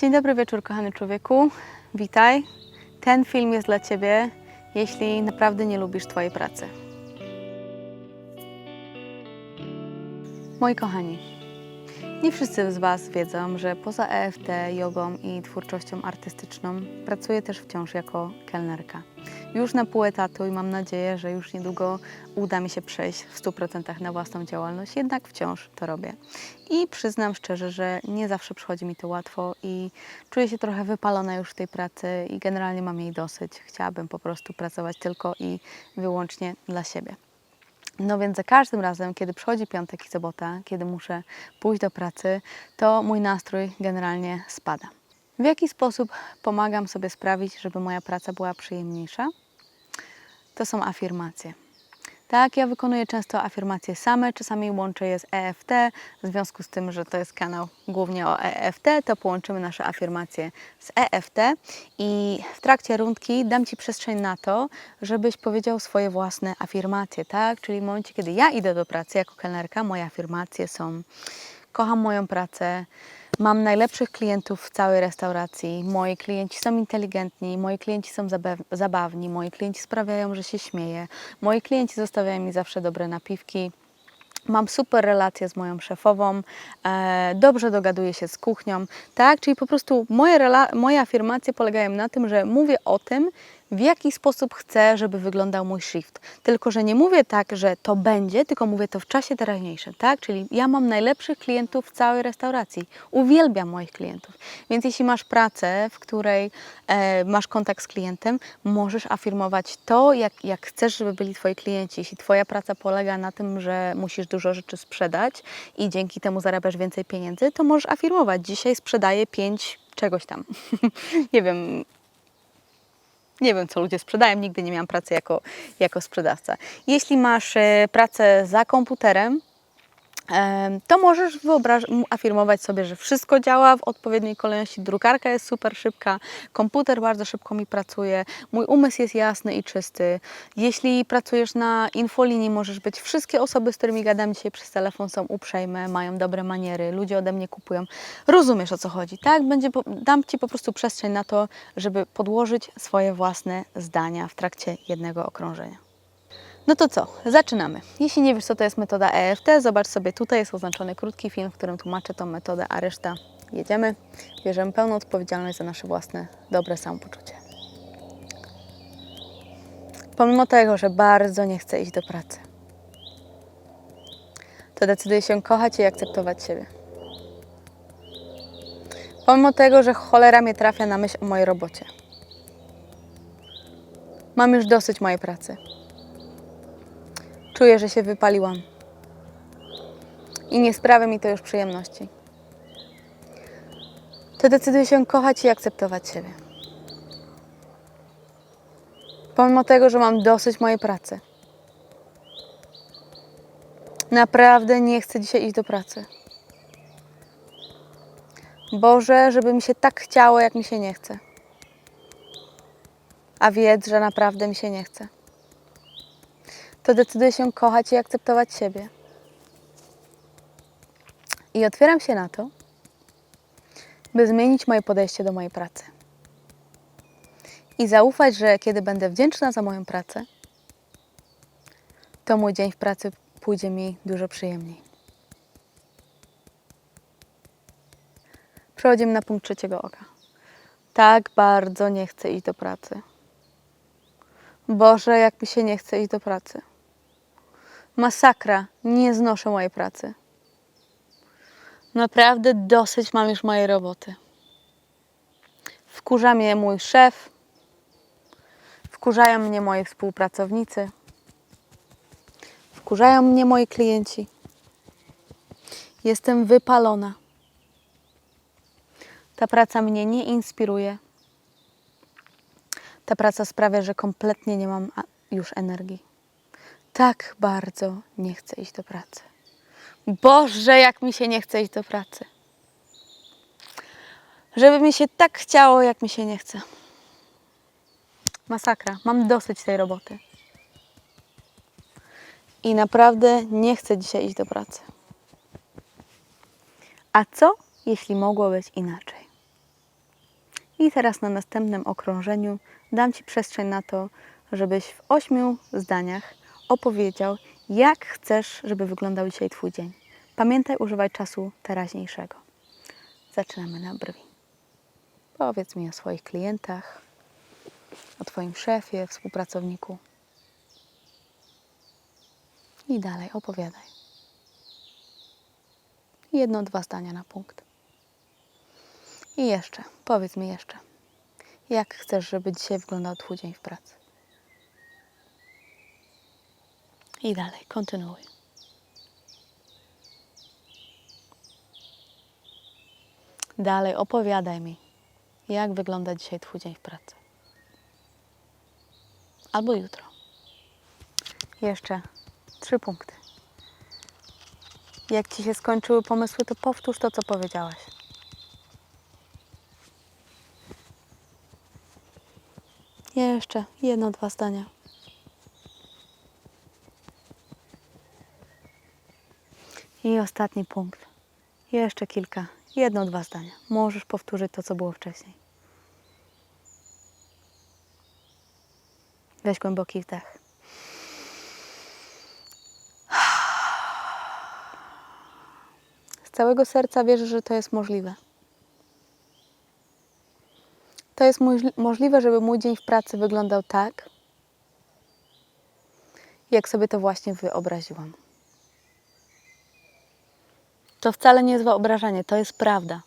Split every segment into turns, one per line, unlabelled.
Dzień dobry wieczór, kochany człowieku. Witaj. Ten film jest dla Ciebie, jeśli naprawdę nie lubisz Twojej pracy. Moi kochani, nie wszyscy z Was wiedzą, że poza EFT, jogą i twórczością artystyczną pracuję też wciąż jako kelnerka. Już na pół etatu i mam nadzieję, że już niedługo uda mi się przejść w 100% na własną działalność, jednak wciąż to robię. I przyznam szczerze, że nie zawsze przychodzi mi to łatwo i czuję się trochę wypalona już w tej pracy i generalnie mam jej dosyć. Chciałabym po prostu pracować tylko i wyłącznie dla siebie. No więc za każdym razem, kiedy przychodzi piątek i sobota, kiedy muszę pójść do pracy, to mój nastrój generalnie spada. W jaki sposób pomagam sobie sprawić, żeby moja praca była przyjemniejsza? To są afirmacje. Tak, ja wykonuję często afirmacje same, czasami łączę je z EFT. W związku z tym, że to jest kanał głównie o EFT, to połączymy nasze afirmacje z EFT i w trakcie rundki dam Ci przestrzeń na to, żebyś powiedział swoje własne afirmacje, tak? Czyli w momencie, kiedy ja idę do pracy jako kelnerka, moje afirmacje są kocham moją pracę, mam najlepszych klientów w całej restauracji, moi klienci są inteligentni, moi klienci są zabaw- zabawni, moi klienci sprawiają, że się śmieję, moi klienci zostawiają mi zawsze dobre napiwki. Mam super relacje z moją szefową, e, dobrze dogaduję się z kuchnią, tak? Czyli po prostu moje, moje afirmacje polegają na tym, że mówię o tym, w jaki sposób chcę, żeby wyglądał mój shift. Tylko, że nie mówię tak, że to będzie, tylko mówię to w czasie teraźniejszym, tak? Czyli ja mam najlepszych klientów w całej restauracji. Uwielbiam moich klientów. Więc jeśli masz pracę, w której e, masz kontakt z klientem, możesz afirmować to, jak, jak chcesz, żeby byli Twoi klienci. Jeśli Twoja praca polega na tym, że musisz dużo rzeczy sprzedać i dzięki temu zarabiasz więcej pieniędzy, to możesz afirmować. Dzisiaj sprzedaję pięć czegoś tam. nie wiem, nie wiem, co ludzie sprzedają, nigdy nie miałam pracy jako, jako sprzedawca. Jeśli masz e, pracę za komputerem, em, to możesz afirmować sobie, że wszystko działa w odpowiedniej kolejności. Drukarka jest super szybka, komputer bardzo szybko mi pracuje, mój umysł jest jasny i czysty. Jeśli pracujesz na infolinii, możesz być wszystkie osoby, z którymi gadam dzisiaj przez telefon są uprzejme, mają dobre maniery, ludzie ode mnie kupują. Rozumiesz o co chodzi, tak? Będzie, dam Ci po prostu przestrzeń na to, żeby podłożyć swoje własne zdania w trakcie jednego okrążenia. No to co, zaczynamy. Jeśli nie wiesz, co to jest metoda EFT, zobacz sobie tutaj jest oznaczony krótki film, w którym tłumaczę tą metodę, a reszta jedziemy. Bierzemy pełną odpowiedzialność za nasze własne dobre samopoczucie. Pomimo tego, że bardzo nie chcę iść do pracy, to decyduję się kochać i akceptować siebie. Pomimo tego, że cholera mnie trafia na myśl o mojej robocie. Mam już dosyć mojej pracy. Czuję, że się wypaliłam. I nie sprawia mi to już przyjemności. To decyduję się kochać i akceptować siebie. Pomimo tego, że mam dosyć mojej pracy. Naprawdę nie chcę dzisiaj iść do pracy. Boże, żeby mi się tak chciało, jak mi się nie chce. A wiedz, że naprawdę mi się nie chce to decyduję się kochać i akceptować siebie. I otwieram się na to, by zmienić moje podejście do mojej pracy. I zaufać, że kiedy będę wdzięczna za moją pracę, to mój dzień w pracy pójdzie mi dużo przyjemniej. Przechodzimy na punkt trzeciego oka. Tak bardzo nie chcę iść do pracy. Boże, jak mi się nie chce iść do pracy. Masakra, nie znoszę mojej pracy. Naprawdę dosyć mam już mojej roboty. Wkurza mnie mój szef, wkurzają mnie moi współpracownicy, wkurzają mnie moi klienci. Jestem wypalona. Ta praca mnie nie inspiruje. Ta praca sprawia, że kompletnie nie mam już energii. Tak bardzo nie chcę iść do pracy. Boże, jak mi się nie chce iść do pracy. Żeby mi się tak chciało, jak mi się nie chce. Masakra, mam dosyć tej roboty. I naprawdę nie chcę dzisiaj iść do pracy. A co, jeśli mogło być inaczej? I teraz na następnym okrążeniu dam Ci przestrzeń na to, żebyś w ośmiu zdaniach opowiedział, jak chcesz, żeby wyglądał dzisiaj Twój dzień. Pamiętaj, używaj czasu teraźniejszego. Zaczynamy na brwi. Powiedz mi o swoich klientach, o Twoim szefie, współpracowniku. I dalej opowiadaj. Jedno, dwa zdania na punkt. I jeszcze, powiedz mi jeszcze, jak chcesz, żeby dzisiaj wyglądał Twój dzień w pracy? I dalej, kontynuuj. Dalej, opowiadaj mi, jak wygląda dzisiaj Twój dzień w pracy. Albo jutro. Jeszcze trzy punkty. Jak Ci się skończyły pomysły, to powtórz to, co powiedziałaś. Jeszcze jedno, dwa zdania. I ostatni punkt. Jeszcze kilka. Jedno, dwa zdania. Możesz powtórzyć to, co było wcześniej. Weź głęboki wdech. Z całego serca wierzę, że to jest możliwe. To jest możli- możliwe, żeby mój dzień w pracy wyglądał tak, jak sobie to właśnie wyobraziłam. To wcale nie jest wyobrażenie, to jest prawda.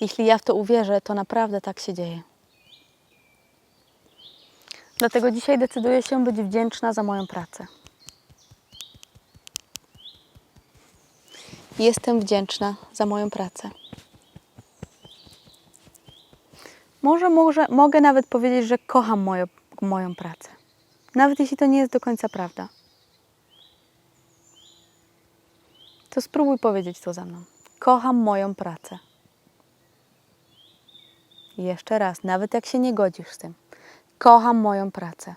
Jeśli ja w to uwierzę, to naprawdę tak się dzieje. Dlatego dzisiaj decyduję się być wdzięczna za moją pracę. Jestem wdzięczna za moją pracę. Może, może mogę nawet powiedzieć, że kocham moją, moją pracę. Nawet jeśli to nie jest do końca prawda. To spróbuj powiedzieć to za mną. Kocham moją pracę. Jeszcze raz, nawet jak się nie godzisz z tym. Kocham moją pracę.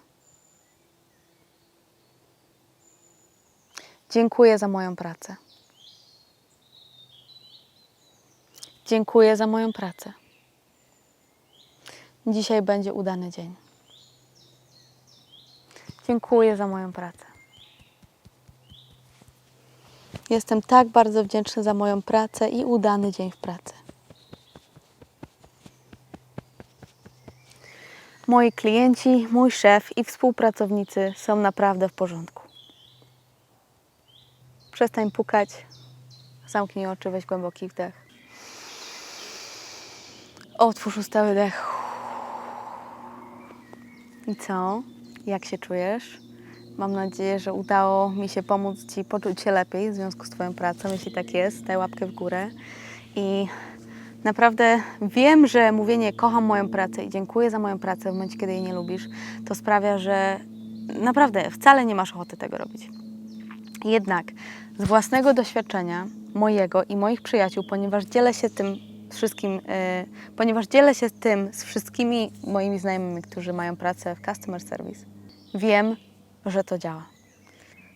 Dziękuję za moją pracę. Dziękuję za moją pracę. Dzisiaj będzie udany dzień. Dziękuję za moją pracę. Jestem tak bardzo wdzięczny za moją pracę i udany dzień w pracy. Moi klienci, mój szef i współpracownicy są naprawdę w porządku. Przestań pukać. Zamknij oczy, weź głęboki wdech. Otwórz usta, wydech. I co? Jak się czujesz? Mam nadzieję, że udało mi się pomóc Ci poczuć się lepiej w związku z Twoją pracą. Jeśli tak jest, daj łapkę w górę. I naprawdę wiem, że mówienie kocham moją pracę i dziękuję za moją pracę w momencie, kiedy jej nie lubisz, to sprawia, że naprawdę wcale nie masz ochoty tego robić. Jednak z własnego doświadczenia, mojego i moich przyjaciół, ponieważ dzielę się tym wszystkim, e, ponieważ dzielę się tym z wszystkimi moimi znajomymi, którzy mają pracę w customer service, wiem, że to działa.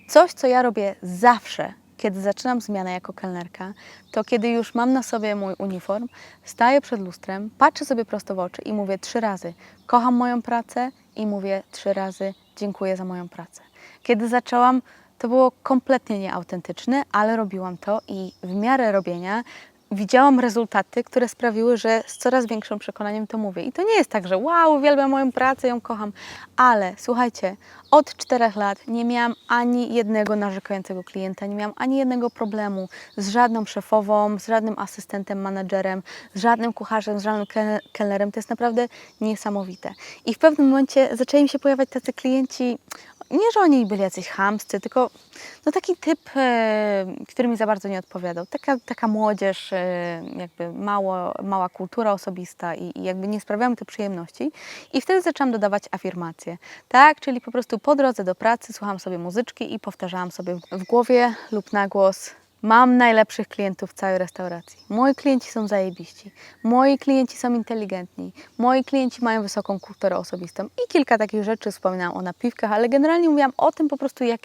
Coś, co ja robię zawsze, kiedy zaczynam zmianę jako kelnerka, to kiedy już mam na sobie mój uniform, staję przed lustrem, patrzę sobie prosto w oczy i mówię trzy razy: Kocham moją pracę i mówię trzy razy: Dziękuję za moją pracę. Kiedy zaczęłam, to było kompletnie nieautentyczne, ale robiłam to i w miarę robienia widziałam rezultaty, które sprawiły, że z coraz większym przekonaniem to mówię. I to nie jest tak, że wow, uwielbiam moją pracę, ją kocham, ale słuchajcie, od czterech lat nie miałam ani jednego narzekającego klienta, nie miałam ani jednego problemu z żadną szefową, z żadnym asystentem, menedżerem, z żadnym kucharzem, z żadnym kel- kelnerem. To jest naprawdę niesamowite. I w pewnym momencie zaczęli mi się pojawiać tacy klienci, nie, że oni byli jacyś chamscy, tylko no taki typ, e, który mi za bardzo nie odpowiadał. Taka, taka młodzież, e, jakby mało, mała kultura osobista i, i jakby nie sprawiały mi przyjemności. I wtedy zaczęłam dodawać afirmacje, tak? Czyli po prostu po drodze do pracy słuchałam sobie muzyczki i powtarzałam sobie w głowie lub na głos Mam najlepszych klientów w całej restauracji. Moi klienci są zajebiści. Moi klienci są inteligentni. Moi klienci mają wysoką kulturę osobistą. I kilka takich rzeczy wspominałam o napiwkach, ale generalnie mówiłam o tym po prostu, jak,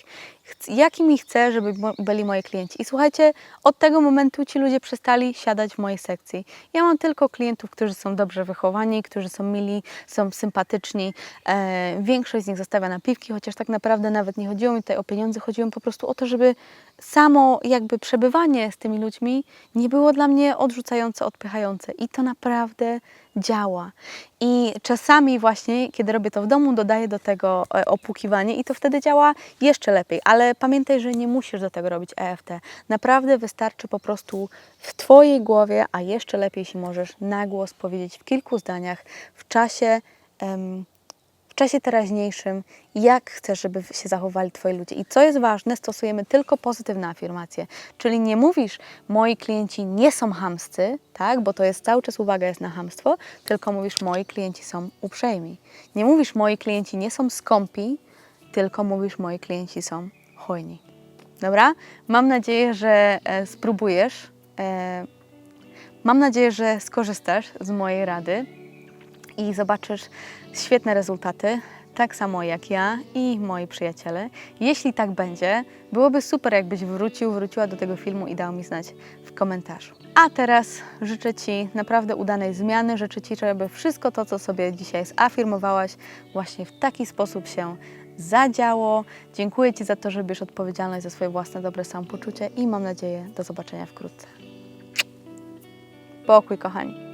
jakimi chcę, żeby byli moi klienci. I słuchajcie, od tego momentu ci ludzie przestali siadać w mojej sekcji. Ja mam tylko klientów, którzy są dobrze wychowani, którzy są mili, są sympatyczni. E, większość z nich zostawia napiwki, chociaż tak naprawdę nawet nie chodziło mi tutaj o pieniądze, chodziło mi po prostu o to, żeby samo jakby przebywanie z tymi ludźmi nie było dla mnie odrzucające, odpychające. I to naprawdę działa. I czasami właśnie, kiedy robię to w domu, dodaję do tego e, opłukiwanie i to wtedy działa jeszcze lepiej. Ale pamiętaj, że nie musisz do tego robić EFT. Naprawdę wystarczy po prostu w Twojej głowie, a jeszcze lepiej, jeśli możesz na głos powiedzieć w kilku zdaniach w czasie. em, w czasie teraźniejszym, jak chcesz, żeby się zachowali Twoi ludzie. I co jest ważne, stosujemy tylko pozytywne afirmacje. Czyli nie mówisz, moi klienci nie są hamscy, tak, bo to jest cały czas uwaga jest na hamstwo, tylko mówisz, moi klienci są uprzejmi. Nie mówisz, moi klienci nie są skąpi, tylko mówisz, moi klienci są hojni. Dobra? Mam nadzieję, że e, spróbujesz. E, mam nadzieję, że skorzystasz z mojej rady i zobaczysz świetne rezultaty, tak samo jak ja i moi przyjaciele. Jeśli tak będzie, byłoby super, jakbyś wrócił, wróciła do tego filmu i dał mi znać w komentarzu. A teraz życzę Ci naprawdę udanej zmiany. Życzę Ci, żeby wszystko to, co sobie dzisiaj zafirmowałaś, właśnie w taki sposób się zadziało. Dziękuję Ci za to, że bierzesz odpowiedzialność za swoje własne dobre samopoczucie i mam nadzieję do zobaczenia wkrótce. Pokój, kochani.